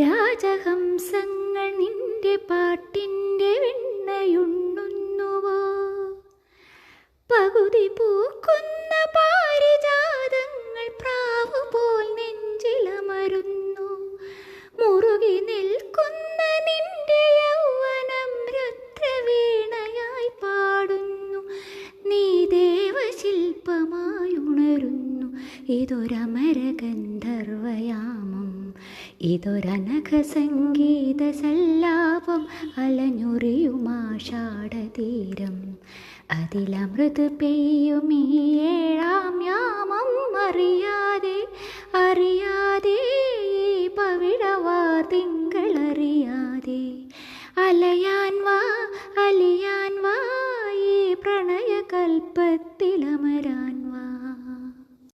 രാജഹംസങ്ങൾ നിന്റെ പാട്ടിന്റെ വെണ്ണയുണ്ണുന്നുവോ? പകുതി പൂക്കുന്ന പാരിജാതങ്ങൾ പ്രാവ് പോൽ നെഞ്ചിലമരുന്നു. മുറുകി നിൽക്കുന്ന നിന്റെ യൗവനം രുദ്രവീണയായി പാടുന്നു. നീ ദേവശില്പമായി ഉണരുന്നു ഇതൊരമരഗന്ധർവയാ ഇതൊരനഘ സംഗീത സല്ലാപം അലഞ്ഞുറിയുമാഷാടതീരം അതിലമൃത് പെയ്യും ഈ ഏഴാം യാമം അറിയാതെ അറിയാതെ ഈ പവിഴവാർ തിങ്കളറിയാതെ. അലയാൻ വാ അലിയാൻ വാ ഈ പ്രണയകൽപ്പത്തിലമരാൻ